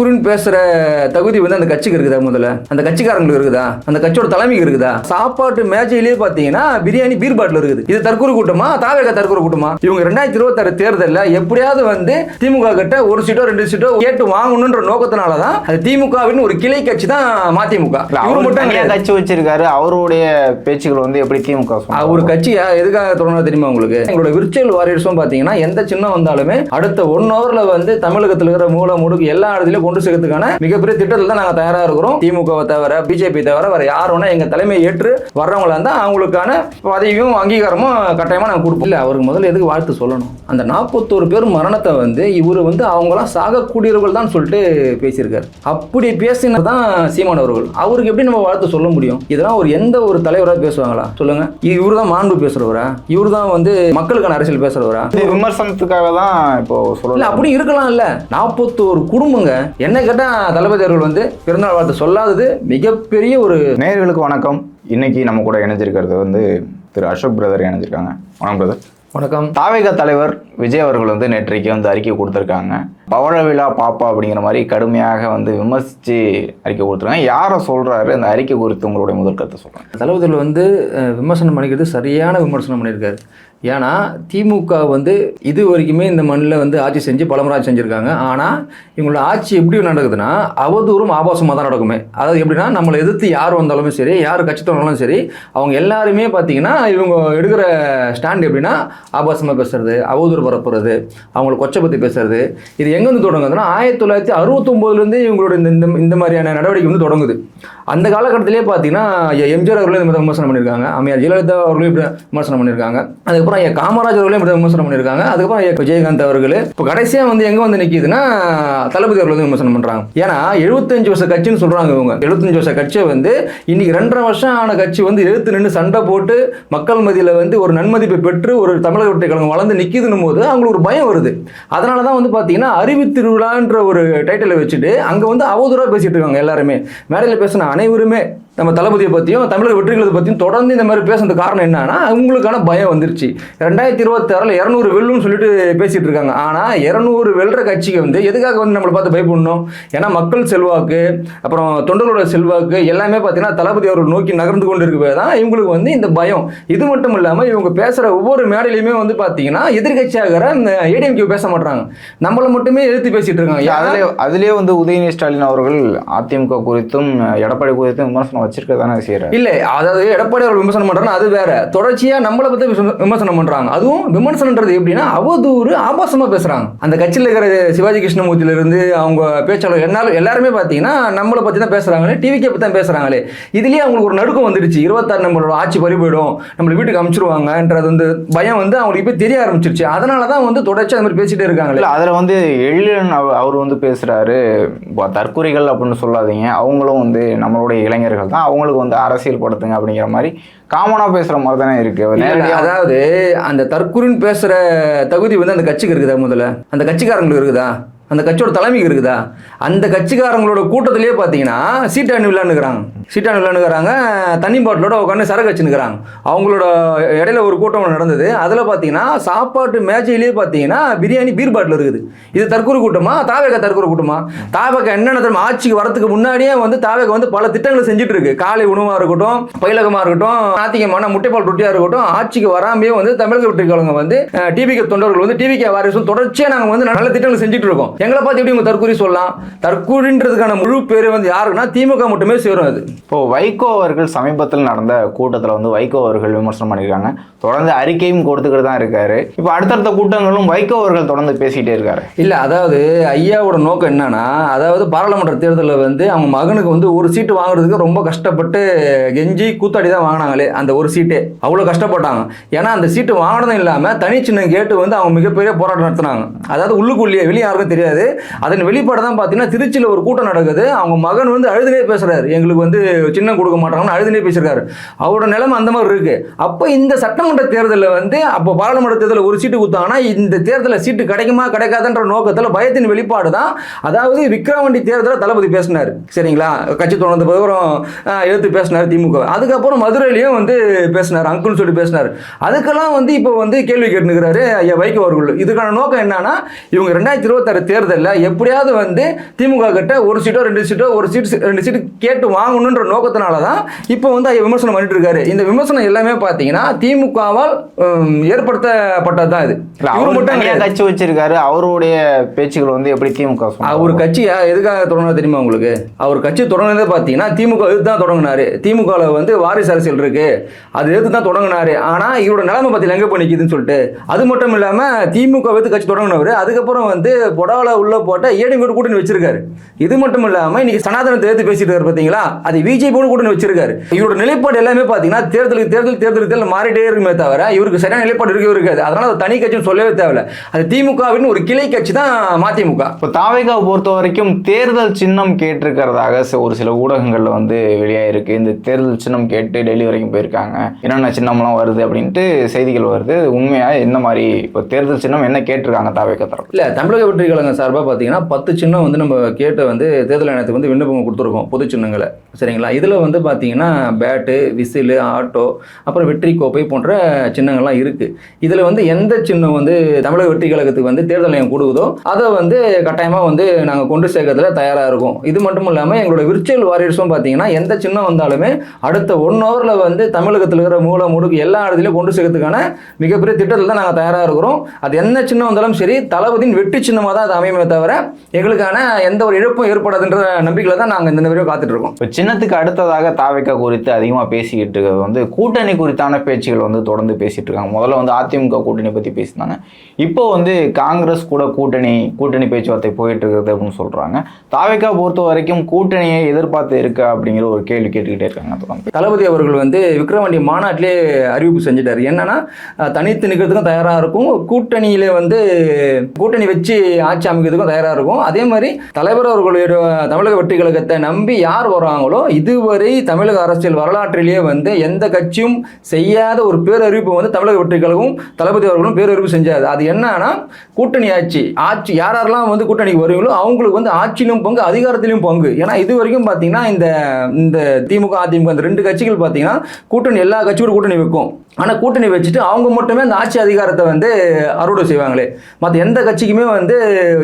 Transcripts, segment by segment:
தற்குறின்னு பேசுற தகுதி வந்து அந்த கட்சிக்கு இருக்குதா முதல்ல? அந்த கட்சிக்காரங்களுக்கு இருக்குதா? அந்த கட்சியோட தலைமைக்கு இருக்குதா? சாப்பாட்டு மேஜையிலேயே பாத்தீங்கன்னா பிரியாணி பீர் பாட்டில் இருக்குது. இது தற்கொலை கூட்டமா? தாவேக தற்கொலை கூட்டமா? இவங்க ரெண்டாயிரத்தி இருபத்தாறு தேர்தலில் எப்படியாவது வந்து திமுக கிட்ட ஒரு சீட்டோ ரெண்டு சீட்டோ கேட்டு வாங்கணுன்ற நோக்கத்தினால தான் அது திமுகவின் ஒரு கிளை கட்சி தான் மதிமுக அவர் மட்டும். கட்சி வச்சிருக்காரு. அவருடைய பேச்சுகள் வந்து எப்படி திமுக? ஒரு கட்சியா எதுக்காக தொடங்க தெரியுமா உங்களுக்கு? எங்களோட விர்ச்சுவல் வாரியர்ஸும் பாத்தீங்கன்னா எந்த சின்னம் வந்தாலுமே அடுத்த ஒன் ஹவர்ல வந்து தமிழகத்தில் இருக்கிற மூல முடுக்கு எல்லா இடத்துலயும் கொண்டு சேர்க்கறதுக்கான மிகப்பெரிய திட்டத்தில் தான் நாங்க தயாரா இருக்கிறோம். திமுகவை தவிர பிஜேபி தவிர வேற யார் வேணா எங்க தலைமையை ஏற்று வர்றவங்களா இருந்தா அவங்களுக்கான பதவியும் அங்கீகாரமும் கட்டாயமா நாங்க கொடுப்போம். இல்ல அவருக்கு முதல்ல எதுக்கு வாழ்த்து சொல்லணும்? அந்த நாற்பத்தோரு பேர் மரணத்தை வந்து இவர் வந்து அவங்களாம் சாகக்கூடியவர்கள் தான் சொல்லிட்டு பேசியிருக்காரு. அப்படி பேசினது தான் சீமான் அவர்கள். அவருக்கு எப்படி நம்ம வாழ்த்து சொல்ல முடியும்? இதெல்லாம் ஒரு எந்த ஒரு தலைவராக பேசுவாங்களா? சொல்லுங்க. இவரு தான் மாண்பு பேசுறவரா? இவரு தான் வந்து மக்களுக்கான அரசியல் பேசுறவரா? விமர்சனத்துக்காக தான் இப்போ இல்ல சொல்லலாம் அப்படி இருக்கலாம் இல்ல. நாற்பத்தோரு குடும்பங்க என்ன கேட்டா தளபதி அவர்கள் வந்து பிறந்தநாள் வாழ்த்து சொல்லாதது மிகப்பெரிய ஒரு நேயர்களுக்கு வணக்கம். இன்னைக்கு நம்ம கூட இணைஞ்சிருக்கிறது வந்து திரு அசோக் பிரதர் இணைஞ்சிருக்காங்க. வணக்கம் பிரதர். வணக்கம். தாவேக தலைவர் விஜய் அவர்கள் வந்து நேற்றைக்கு வந்து அறிக்கை கொடுத்துருக்காங்க. பவழ விழா பாப்பா அப்படிங்கிற மாதிரி கடுமையாக வந்து விமர்சித்து அறிக்கை கொடுத்துருக்காங்க. யாரை சொல்கிறாரு அந்த அறிக்கை குறித்து உங்களுடைய முதல் கருத்தை சொல்கிறாங்க தளபதி வந்து விமர்சனம் பண்ணிக்கிறது சரியான விமர்சனம் பண்ணியிருக்காரு. ஏன்னா திமுக வந்து இது வரைக்குமே இந்த மண்ணில் வந்து ஆட்சி செஞ்சு பலமுறை செஞ்சுருக்காங்க. ஆனால் இவங்களோட ஆட்சி எப்படி நடக்குதுன்னா அவதூறும் ஆபாசமாக தான் நடக்குமே. அதாவது எப்படின்னா நம்மளை எதிர்த்து யார் வந்தாலுமே சரி யார் கட்சி வந்தாலும் சரி அவங்க எல்லாருமே பார்த்தீங்கன்னா இவங்க எடுக்கிற ஸ்டாண்ட் எப்படின்னா ஆபாசமாக பேசுறது அவதூறு பரப்புறது அவங்களை கொச்சை பற்றி பேசுறது இது எங்கேருந்து தொடங்குதுன்னா ஆயிரத்தி தொள்ளாயிரத்தி அறுபத்தொம்போதுலேருந்து இவங்களோட இந்த இந்த இந்த மாதிரியான நடவடிக்கை வந்து தொடங்குது. அந்த காலகட்டத்திலே பார்த்தீங்கன்னா எம்ஜிஆர் அவர்களே இந்த விமர்சனம் பண்ணியிருக்காங்க. அம்மையார் ஜெயலலிதா அவர்களும் இப்படி விமர்சனம் பண்ணியிருக்காங்க. அதுக்கப்புறம் ஐயா காமராஜ் அவர்களையும் இப்படி விமர்சனம் பண்ணியிருக்காங்க. அதுக்கப்புறம் ஐயா விஜயகாந்த் அவர்கள். இப்போ கடைசியாக வந்து எங்கே வந்து நிற்கிதுன்னா தளபதி அவர்கள் வந்து விமர்சனம் பண்ணுறாங்க ஏன்னா எழுபத்தஞ்சு வருஷ கட்சின்னு சொல்கிறாங்க இவங்க. எழுபத்தஞ்சு வருஷ கட்சியை வந்து இன்னைக்கு ரெண்டரை வருஷம் ஆன கட்சி வந்து எழுத்து நின்று சண்டை போட்டு மக்கள் மதியில் வந்து ஒரு நன்மதிப்பை பெற்று ஒரு தமிழக வெற்றி கழகம் வளர்ந்து நிற்கிதுன்னும் போது அவங்களுக்கு ஒரு பயம் வருது. அதனால தான் வந்து பார்த்தீங்கன்னா அறிவு திருவிழான்ற ஒரு டைட்டிலை வச்சுட்டு அங்கே வந்து அவதூறாக பேசிகிட்டு இருக்காங்க எல்லாருமே. மேடையில் பேசின அனைவருமே நம்ம தளபதியை பற்றியும் தமிழக வெற்றிகளை பற்றியும் தொடர்ந்து இந்த மாதிரி பேசுறது காரணம் என்னன்னா அவங்களுக்கான பயம் வந்துருச்சு. ரெண்டாயிரத்தி இருபத்தாறில் இரநூறு வெல்லுன்னு சொல்லிட்டு பேசிட்டு இருக்காங்க. ஆனால் இரநூறு வெல்ற கட்சிக்கு வந்து எதுக்காக வந்து நம்மளை பார்த்து பயப்படணும்? ஏன்னா மக்கள் செல்வாக்கு அப்புறம் தொண்டர்களோட செல்வாக்கு எல்லாமே பார்த்தீங்கன்னா தளபதி அவர்கள் நோக்கி நகர்ந்து கொண்டு இருக்கவே தான் இவங்களுக்கு வந்து இந்த பயம். இது மட்டும் இல்லாமல் இவங்க பேசுகிற ஒவ்வொரு மேடையிலையுமே வந்து பார்த்தீங்கன்னா எதிர்கட்சியாகிற இந்த ஏடிஎம்கே பேச மாட்டாங்க நம்மளை மட்டுமே எதிர்த்து பேசிட்டு இருக்காங்க. அதிலே அதிலே வந்து உதயநிதி ஸ்டாலின் அவர்கள் அதிமுக குறித்தும் எடப்பாடி குறித்தும் விமர்சனம் வச்சிருக்க தானே செய்யறாரு இல்ல அதாவது எடப்பாடி அவர்கள் விமர்சனம் பண்றாங்க அது வேற. தொடர்ச்சியா நம்மளை பத்தி விமர்சனம் பண்றாங்க. அதுவும் விமர்சனம்ன்றது எப்படின்னா அவதூறு ஆபாசமா பேசுறாங்க. அந்த கட்சியில் இருக்கிற சிவாஜி கிருஷ்ணமூர்த்தியில இருந்து அவங்க பேச்சாளர் என்னாலும் எல்லாருமே பாத்தீங்கன்னா நம்மளை பத்தி தான் பேசுறாங்களே டிவிக்கே பத்தி தான் பேசுறாங்களே. இதுலயே அவங்களுக்கு ஒரு நடுக்கம் வந்துடுச்சு. இருபத்தாறு நம்மளோட ஆட்சி பறி போயிடும். நம்மளை வீட்டுக்கு அனுப்பிச்சிருவாங்கன்றது வந்து பயம் வந்து அவங்களுக்கு இப்போ தெரிய ஆரம்பிச்சிருச்சு. அதனால தான் வந்து தொடர்ச்சியா அந்த மாதிரி பேசிட்டே இருக்காங்களே. இல்ல அதுல வந்து எழிலன் அவ- அவர் வந்து பேசுறாரு. "ப- தற்குறிகள் அப்படின்னு சொல்லாதீங்க. அவங்களும் வந்து நம்மளுடைய இளைஞர்கள் தான் அவங்களுக்கு வந்து அரசியல் படுத்துங்க அப்படிங்கிற மாதிரி காமனா பேசுற மாதிரி தானே இருக்கு. அவர் இல்ல, நேரடியா அதாவது அந்த தற்குறின்னு பேசுற தகுதி வந்து அந்த கட்சிக்கு இருக்குதா முதல்ல? அந்த கட்சிக்காரங்களுக்கு இருக்குதா? அந்த கட்சியோட தலைமைக்கு இருக்குதா? அந்த கட்சிக்காரங்களோட கூட்டத்திலேயே பார்த்தீங்கன்னா சீட்டாணி விளையாண்டுக்கிறாங்க சீட்டாணி விளையாண்டுக்கிறாங்க தண்ணி பாட்டிலோட உட்காந்து சரக்கு வச்சுன்னுக்குறாங்க. அவங்களோட இடையில ஒரு கூட்டம் நடந்தது. அதில் பார்த்தீங்கன்னா சாப்பாட்டு மேஜையிலேயே பார்த்தீங்கன்னா பிரியாணி பீர் பாட்டில் இருக்குது. இது தற்கொலை கூட்டமா? தாவேக தற்கொலை கூட்டமா? தாவேக என்னென்ன தெரியுமா? ஆட்சிக்கு வரதுக்கு முன்னாடியே வந்து தாவேக வந்து பல திட்டங்களை செஞ்சுட்டு இருக்கு. காலை உணவாக இருக்கட்டும் பயிலகமாக இருக்கட்டும் நாத்திகமான முட்டைப்பால் ரொட்டியாக இருக்கட்டும் ஆட்சிக்கு வராமையே வந்து தமிழக வெற்றி வந்து டிவிக்கு தொண்டர்கள் வந்து டிவிக்கு வாரிசும் தொடர்ச்சியாக நாங்கள் வந்து நல்ல திட்டங்களை செஞ்சுட்டு இருக்கோம். எங்களை பார்த்து எப்படி உங்க தற்கூரி சொல்லலாம்? தற்கூரின்றதுக்கான முழு பேர் வந்து யாருக்குன்னா திமுக மட்டுமே சேரும் அது. இப்போ வைகோ அவர்கள் சமீபத்தில் நடந்த கூட்டத்துல வந்து வைகோ அவர்கள் விமர்சனம் பண்ணியிருக்காங்க. தொடர்ந்து அறிக்கையும் கொடுத்துக்கிட்டு தான் இருக்காரு. இப்போ அடுத்தடுத்த கூட்டங்களும் வைகோ அவர்கள் தொடர்ந்து பேசிக்கிட்டே இருக்காரு. இல்ல அதாவது ஐயாவோட நோக்கம் என்னன்னா அதாவது பாராளுமன்ற தேர்தலில் வந்து அவங்க மகனுக்கு வந்து ஒரு சீட்டு வாங்குறதுக்கு ரொம்ப கஷ்டப்பட்டு கெஞ்சி கூத்தாடி தான் வாங்கினாங்களே அந்த ஒரு சீட்டே. அவ்வளோ கஷ்டப்பட்டாங்க. ஏன்னா அந்த சீட்டு வாங்கினதும் இல்லாமல் தனிச்சின்னம் கேட்டு வந்து அவங்க மிகப்பெரிய போராட்டம் நடத்தினாங்க. அதாவது உள்ளுக்குள்ளேயே வெளியே யாருக்கும் தெரியாது. அதன் வெளிப்பாடு தான் பார்த்தீங்கன்னா திருச்சியில் ஒரு கூட்டம் நடக்குது. அவங்க மகன் வந்து அழுதுனே பேசுகிறார் எங்களுக்கு வந்து சின்னம் கொடுக்க மாட்டாங்கன்னு அழுதுனே பேசியிருக்காரு. அவரோட நிலைமை அந்த மாதிரி இருக்குது அப்போ இந்த சட்டமன்ற தேர்தலில் வந்து அப்போ பாராளுமன்ற தேர்தலில் ஒரு சீட்டு கொடுத்தாங்கன்னா இந்த தேர்தலில் சீட்டு கிடைக்குமா கிடைக்காதுன்ற நோக்கத்தில் பயத்தின் வெளிப்பாடு தான் அதாவது விக்ரவாண்டி தேர்தலில் தளபதி பேசினார். சரிங்களா? கட்சி தொடர்ந்த பிறகு எடுத்து பேசினார் திமுக. அதுக்கப்புறம் மதுரையிலையும் வந்து பேசினார் அங்குள்னு சொல்லி பேசினார். அதுக்கெல்லாம் வந்து இப்போ வந்து கேள்வி கேட்டுக்கிறாரு ஐயா வைகோ அவர்கள். இதுக்கான நோக்கம் என்னன்னா இவங்க ரெண்டாயிரத்தி இருபத்தாறு தேர்தல் தேர்தலில் எப்படியாவது வந்து திமுக கிட்ட ஒரு சீட்டோ ரெண்டு சீட்டோ ஒரு சீட் ரெண்டு சீட்டு கேட்டு வாங்கணுன்ற நோக்கத்தினால தான் இப்போ வந்து விமர்சனம் பண்ணிட்டு இருக்காரு இந்த விமர்சனம் எல்லாமே பார்த்தீங்கன்னா திமுகவால் ஏற்படுத்தப்பட்டது தான் இது. அவர் மட்டும். கட்சி வச்சிருக்காரு. அவருடைய பேச்சுகள் வந்து எப்படி திமுக? அவர் கட்சி எதுக்காக தொடங்கினது தெரியுமா உங்களுக்கு? அவர் கட்சி தொடங்கினதே பார்த்தீங்கன்னா திமுக எதிர்த்து தான் தொடங்கினாரு. திமுகவில் வந்து வாரிசு அரசியல் இருக்கு. அது எதிர்த்து தான் தொடங்கினாரு. ஆனால் இவரோட நிலைமை பற்றி எங்கே போய் நிற்கிதுன்னு சொல்லிட்டு அது மட்டும் இல்லாமல் திமுக எதிர்த்து கட்சி தொடங்கினவர் அதுக்கப்புறம் வந்து பொடாவில் உள்ள போட்ட ஏடிஎம் கூட்டணி வச்சிருக்காரு. இது மட்டும் இல்லாமல் இன்னைக்கு சனாதனத்தை எதிர்த்து பேசிட்டு இருக்காரு பார்த்தீங்களா அது பிஜேபியோட கூட்டணி வச்சிருக்காரு. இவரோட நிலைப்பாடு எல்லாமே பார்த்தீங்கன்னா தேர்தலுக்கு தேர்தல் தேர்தலுக்கு தேர்தல் மாறிட்டே இருக்குமே தவிர இவருக்கு சரியான நிலைப்பாடு இருக்கவே இருக்காது. அதனால அது தனி கட்சின்னு சொல்லவே தேவையில்ல. அது திமுகவின் ஒரு கிளை கட்சி தான் மதிமுக. இப்போ தாவேகாவை பொறுத்த வரைக்கும் தேர்தல் சின்னம் கேட்டிருக்கிறதாக ஒரு சில ஊடகங்கள்ல வந்து வெளியாயிருக்கு. இந்த தேர்தல் சின்னம் கேட்டு டெல்லி வரைக்கும் போயிருக்காங்க. என்னென்ன சின்னம்லாம் வருது அப்படின்ட்டு செய்திகள் வருது. இது உண்மையா என்ன மாதிரி இப்போ தேர்தல் சின்னம் என்ன கேட்டிருக்காங்க தாவேகா தரப்பு இல்லை தமிழக வெற்றி கழகம் சார்பாக பார்த்தீங்கன்னா பத்து சின்னம் வந்து நம்ம கேட்ட வந்து தேர்தல் ஆணையத்துக்கு வந்து விண்ணப்பம் கொடுத்துருக்கோம் பொது சின்னங்களை. சரிங்களா? இதில் வந்து பார்த்தீங்கன்னா பேட்டு விசிலு ஆட்டோ அப்புறம் வெற்றி கோப்பை போன்ற சின்னங்கள்லாம் இருக்குது இதில் வந்து எந்த சின்னம் வந்து தமிழக வெற்றி கழகத்துக்கு வந்து தேர்தல் ஆணையம் கொடுக்குதோ அதை வந்து கட்டாயமாக வந்து நாங்கள் கொண்டு சேர்க்கறதுல தயாராக இருக்கும். இது மட்டும் இல்லாமல் எங்களோட விர்ச்சுவல் வாரியர்ஸும் பார்த்தீங்கன்னா எந்த சின்னம் வந்தாலுமே அடுத்த ஒன் ஹவரில் வந்து தமிழகத்தில் இருக்கிற மூல முடுக்கு எல்லா இடத்துலையும் கொண்டு சேர்க்கறதுக்கான மிகப்பெரிய திட்டத்தில் தான் நாங்கள் தயாராக இருக்கிறோம். அது என்ன சின்னம் வந்தாலும் சரி தளபதியின் வெற்றி சின்னமாக தான் அமையுமே தவிர எங்களுக்கான எந்த ஒரு இழப்பும் ஏற்படாதுன்ற நம்பிக்கையில் தான் நாங்கள் இந்த வரையும் காத்துட்டு இருக்கோம் இப்போ சின்னத்துக்கு அடுத்ததாக தாவேக்கா குறித்து அதிகமாக பேசிக்கிட்டு இருக்கிறது வந்து கூட்டணி குறித்தான பேச்சுகள் வந்து தொடர்ந்து பேசிட்டு இருக்காங்க முதல்ல வந்து அதிமுக கூட்டணி பற்றி பேசினாங்க. இப்போ வந்து காங்கிரஸ் கூட கூட்டணி கூட்டணி பேச்சுவார்த்தை போயிட்டு இருக்குது அப்படின்னு சொல்றாங்க. தாவேக்கா பொறுத்த வரைக்கும் கூட்டணியை எதிர்பார்த்து இருக்கா அப்படிங்கிற ஒரு கேள்வி கேட்டுக்கிட்டே இருக்காங்க தொடர்ந்து. தளபதி அவர்கள் வந்து விக்ரவாண்டி மாநாட்டிலே அறிவிப்பு செஞ்சிட்டாரு. என்னன்னா தனித்து நிற்கிறதுக்கும் தயாராக இருக்கும். கூட்டணியில வந்து கூட்டணி வச்சு ஆட்சி அமைக்கிறதுக்கும் தயாராக இருக்கும். அதே மாதிரி தலைவர் அவர்களுடைய தமிழக வெற்றி கழகத்தை நம்பி யார் வராங்களோ இதுவரை தமிழக அரசியல் வரலாற்றிலேயே வந்து எந்த கட்சியும் செய்யாத ஒரு பேரறிவிப்பு வந்து தமிழக வெற்றி கழகம் தளபதி அவர்களும் பேரறிவிப்பு செஞ்சார். அது என்னன்னா கூட்டணி ஆட்சி ஆட்சி யார் யாரெல்லாம் வந்து கூட்டணிக்கு வருவீங்களோ அவங்களுக்கு வந்து ஆட்சியிலும் பங்கு அதிகாரத்திலும் பங்கு. ஏன்னா இது வரைக்கும் பார்த்தீங்கன்னா இந்த இந்த திமுக அதிமுக இந்த ரெண்டு கட்சிகள் பார்த்தீங்கன்னா கூட்டணி எல்லா கட்சியோட கூட்டணி வைக்கும். ஆனால் கூட்டணி வச்சுட்டு அவங்க மட்டுமே அந்த ஆட்சி அதிகாரத்தை வந்து அறுவடை செய்வாங்களே. மற்ற எந்த கட்சிக்குமே வந்து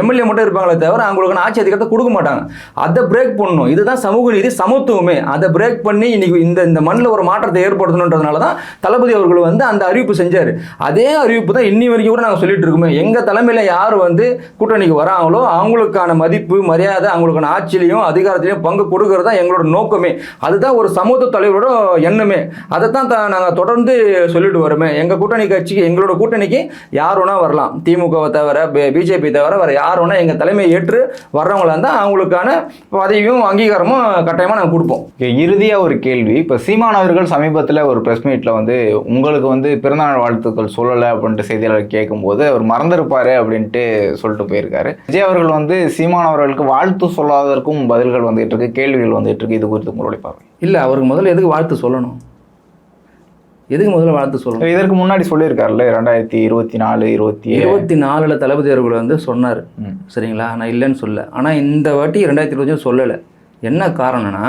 எம்எல்ஏ மட்டும் இருப்பாங்களே தவிர அவங்களுக்கான ஆட்சி அதிகாரத்தை கொடுக்க மாட்டாங்க. அதை பிரேக் பண்ணணும். இதுதான் சமூக நீதி சமத்துவமே. அதை பிரேக் பண்ணி இன்னைக்கு இந்த இந்த மண்ணில் ஒரு மாற்றத்தை ஏற்படுத்தணுன்றதுனால தான் தளபதி அவர்கள் வந்து அந்த அறிவிப்பு செஞ்சார். அதே அறிவிப்பு தான் இன்னி வரைக்கும் கூட நாங்கள் சொல்லிட்டு இருக்கோமே. எங்கள் தலைமையில் யார் வந்து கூட்டணிக்கு வராங்களோ அவங்களுக்கான மதிப்பு மரியாதை அவங்களுக்கான ஆட்சியிலையும் அதிகாரத்திலையும் பங்கு கொடுக்கறது தான் எங்களோட நோக்கமே. அதுதான் ஒரு சமூக தலைவரோட எண்ணமே. அதை தான் நாங்கள் தொடர்ந்து சொல்லிட்டு வரோமே. எங்கள் கூட்டணி கட்சிக்கு எங்களோட கூட்டணிக்கு யார் வேணா வரலாம். திமுகவை தவிர பிஜேபி தவிர வேறு யார் வேணா எங்கள் தலைமையை ஏற்று வர்றவங்களா இருந்தால் அவங்களுக்கான பதவியும் அங்கீகாரமும் கட்டாயமாக நாங்கள் கொடுப்போம். இங்க இறுதியா ஒரு கேள்வி. இப்போ சீமான் அவர்கள் சமீபத்தில் ஒரு ப்ரெஸ் மீட்ல வந்து உங்களுக்கு வந்து பிறந்தநாள் வாழ்த்துக்கள் சொல்லலை அப்படின்ட்டு செய்தியாளர் கேட்கும்போது அவர் மறந்திருப்பாரு அப்படின்ட்டு சொல்லிட்டு போயிருக்காரு. விஜய் அவர்கள் வந்து சீமான் அவர்களுக்கு வாழ்த்து சொல்லாததற்கும் பதில்கள் வந்துட்டு இருக்கு கேள்விகள் வந்துட்டு இருக்கு. இது குறித்து உங்களுடைய பார்வை? இல்லை அவருக்கு முதல்ல எதுக்கு வாழ்த்து சொல்லணும்? எதுக்கு முதல்ல வாழ்த்து சொல்லணும்? இதற்கு முன்னாடி சொல்லியிருக்காருல்ல ரெண்டாயிரத்தி இருபத்தி நாலு இருபத்தி இருபத்தி நாலில் தளபதி அவர்கள் வந்து சொன்னார். சரிங்களா? நான் இல்லைன்னு சொல்ல ஆனால் இந்த வாட்டி ரெண்டாயிரத்தி இருபத்தஞ்சு சொல்லலை. என்ன காரணம்னா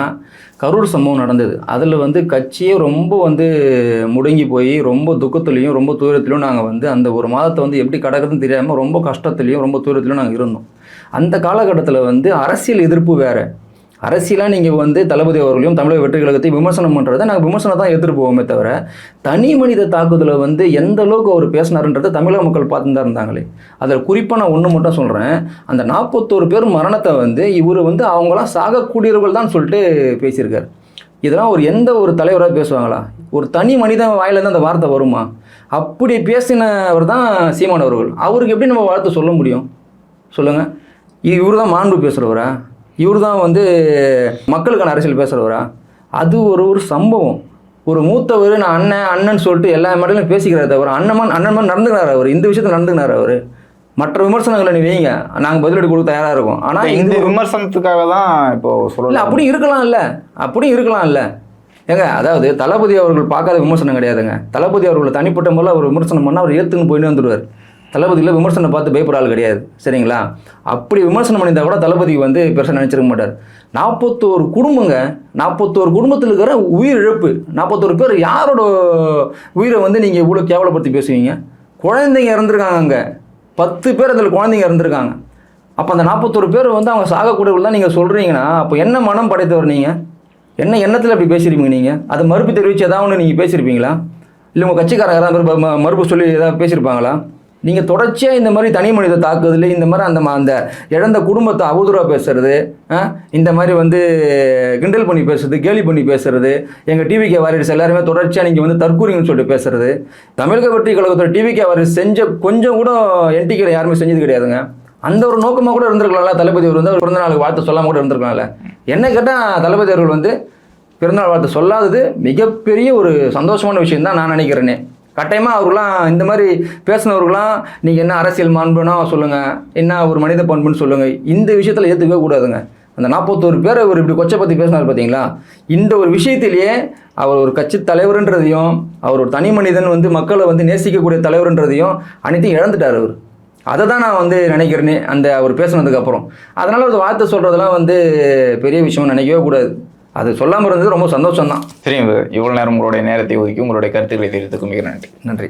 கரூர் சம்பவம் நடந்தது. அதில் வந்து கட்சியே ரொம்ப வந்து முடங்கி போய் ரொம்ப துக்கத்துலேயும் ரொம்ப துயரத்துலையும் நாங்கள் வந்து அந்த ஒரு மாதத்தை வந்து எப்படி கடக்குதுன்னு தெரியாமல் ரொம்ப கஷ்டத்துலேயும் ரொம்ப துயரத்துலையும் நாங்கள் இருந்தோம். அந்த காலகட்டத்தில் வந்து அரசியல் எதிர்ப்பு வேறு. அரசியலாக நீங்கள் வந்து தளபதி அவர்களையும் தமிழக வெற்றி கழகத்தை விமர்சனம் பண்ணுறதை நாங்கள் விமர்சனம் தான் எடுத்துகிட்டு போவோமே தவிர தனி மனித தாக்குதலை வந்து எந்த அளவுக்கு அவர் பேசினாருன்றதை தமிழக மக்கள் பார்த்து தான் இருந்தாங்களே. அதில் குறிப்பாக நான் ஒன்று மட்டும் சொல்கிறேன் அந்த நாற்பத்தோரு பேர் மரணத்தை வந்து இவர் வந்து அவங்களாம் சாகக்கூடியவர்கள் தான் சொல்லிட்டு பேசியிருக்காரு. இதெல்லாம் ஒரு எந்த ஒரு தலைவராக பேசுவாங்களா? ஒரு தனி மனிதன் வாயிலேருந்து அந்த வார்த்தை வருமா? அப்படி பேசினவர் தான் சீமான் அவர்கள். அவருக்கு எப்படி நம்ம வார்த்தை சொல்ல முடியும்? சொல்லுங்கள் இவர் தான் மாண்பு பேசுகிறவரா இவர் தான் வந்து மக்களுக்கான அரசியல் பேசுகிறவரா அது ஒரு ஒரு சம்பவம். ஒரு மூத்தவர் நான் அண்ணன் அண்ணன் சொல்லிட்டு எல்லா மேடையிலும் பேசிக்கிறார் தவிர அண்ணன் அண்ணன் நடந்துக்கிறார் அவர். இந்த விஷயத்தில் நடந்துக்கிறார் அவர். மற்ற விமர்சனங்களை நீ வைங்க. நாங்கள் பதிலடி கொடுக்க தயாராக இருக்கோம். ஆனால் இந்த விமர்சனத்துக்காக தான் இப்போ இல்லை சொல்லல அப்படி இருக்கலாம் இல்லை. அப்படியும் இருக்கலாம் இல்லை. ஏங்க அதாவது தளபதி அவர்கள் பார்க்காத விமர்சனம் கிடையாதுங்க. தளபதி அவர்கள் தனிப்பட்ட முறையில் அவர் விமர்சனம் பண்ணால் அவர் ஏற்றுன்னு போயிட்டு வந்துடுவார். தளபதியில் விமர்சனம் பார்த்து பயப்படுற ஆள் கிடையாது. சரிங்களா? அப்படி விமர்சனம் பண்ணியிருந்தா கூட தளபதி வந்து பெருசாக நினச்சிருக்க மாட்டார். நாற்பத்தோரு குடும்பங்க நாற்பத்தோரு குடும்பத்தில் இருக்கிற உயிர் இழப்பு நாற்பத்தோரு பேர் யாரோட உயிரை வந்து நீங்கள் இவ்வளோ கேவலப்படுத்தி பேசுவீங்க? குழந்தைங்க இறந்துருக்காங்க அங்கே பத்து பேர் அதில் குழந்தைங்க இறந்துருக்காங்க. அப்போ அந்த நாற்பத்தோரு பேர் வந்து அவங்க சாகக்கூடியவர்கள் தான் நீங்கள் சொல்கிறீங்கன்னா அப்போ என்ன மனம் படைத்தவர் நீங்கள் என்ன எண்ணத்தில் அப்படி பேசியிருப்பீங்க நீங்கள் அதை மறுப்பு தெரிவித்து ஏதாவது ஒன்று நீங்கள் பேசியிருப்பீங்களா? இல்லை உங்கள் கட்சிக்காரங்க யாராவது ம- மறுப்பு சொல்லி ஏதாவது பேசியிருப்பாங்களா? நீங்கள் தொடர்ச்சியாக இந்த மாதிரி தனி மனித தாக்குதல் இந்த மாதிரி அந்த அந்த இழந்த குடும்பத்தை அவதூறாக பேசுறது இந்த மாதிரி வந்து கிண்டல் பண்ணி பேசுறது கேலி பண்ணி பேசுறது எங்கள் டிவிகே வாரியர்ஸ் எல்லாருமே தொடர்ச்சியாக நீங்கள் வந்து தற்கூறிங்கன்னு சொல்லிட்டு பேசுறது. தமிழக வெற்றி கழகத்தோட டிவிகே வாரியர்ஸ் செஞ்ச கொஞ்சம் கூட என்டிக்கிற யாருமே செஞ்சது கிடையாதுங்க. அந்த ஒரு நோக்கமாக கூட இருந்திருக்கலாம்ல தளபதி அவர் வந்து பிறந்த நாளுக்கு வாழ்த்து சொல்லாமல் கூட இருந்திருக்கலாம்ல. என்ன கேட்டால் தளபதி அவர்கள் வந்து பிறந்தநாள் வாழ்த்து சொல்லாதது மிகப்பெரிய ஒரு சந்தோஷமான விஷயம் தான் நான் நினைக்கிறேனே. கட்டாயமாக அவர்களாம் இந்த மாதிரி பேசினவர்களாம் நீங்கள் என்ன அரசியல் மாண்புனா சொல்லுங்கள் என்ன ஒரு மனித பண்புன்னு சொல்லுங்கள் இந்த விஷயத்தில் ஏற்றுக்கவே கூடாதுங்க. அந்த நாற்பத்தோரு பேர் அவர் இப்படி கொச்சை பற்றி பேசினார் பார்த்தீங்களா இந்த ஒரு விஷயத்திலேயே அவர் ஒரு கட்சி தலைவர்ன்றதையும் அவர் ஒரு தனி மனிதன் வந்து மக்களை வந்து நேசிக்கக்கூடிய தலைவர்ன்றதையும் அனைத்தையும் இழந்துட்டார் அவர். அதை தான் நான் வந்து நினைக்கிறேனே அந்த அவர் பேசுனதுக்கப்புறம் அதனால் ஒரு வார்த்தை சொல்கிறதெல்லாம் வந்து பெரிய விஷயம் நினைக்கவே கூடாது. அது சொல்லாமல் இருந்தது ரொம்ப சந்தோஷம் தான் சரி இவ்வளோ நேரம் உங்களுடைய நேரத்தை ஒதுக்கி உங்களுடைய கருத்துக்களை தெரிவித்துக்கு மிக நன்றி. நன்றி.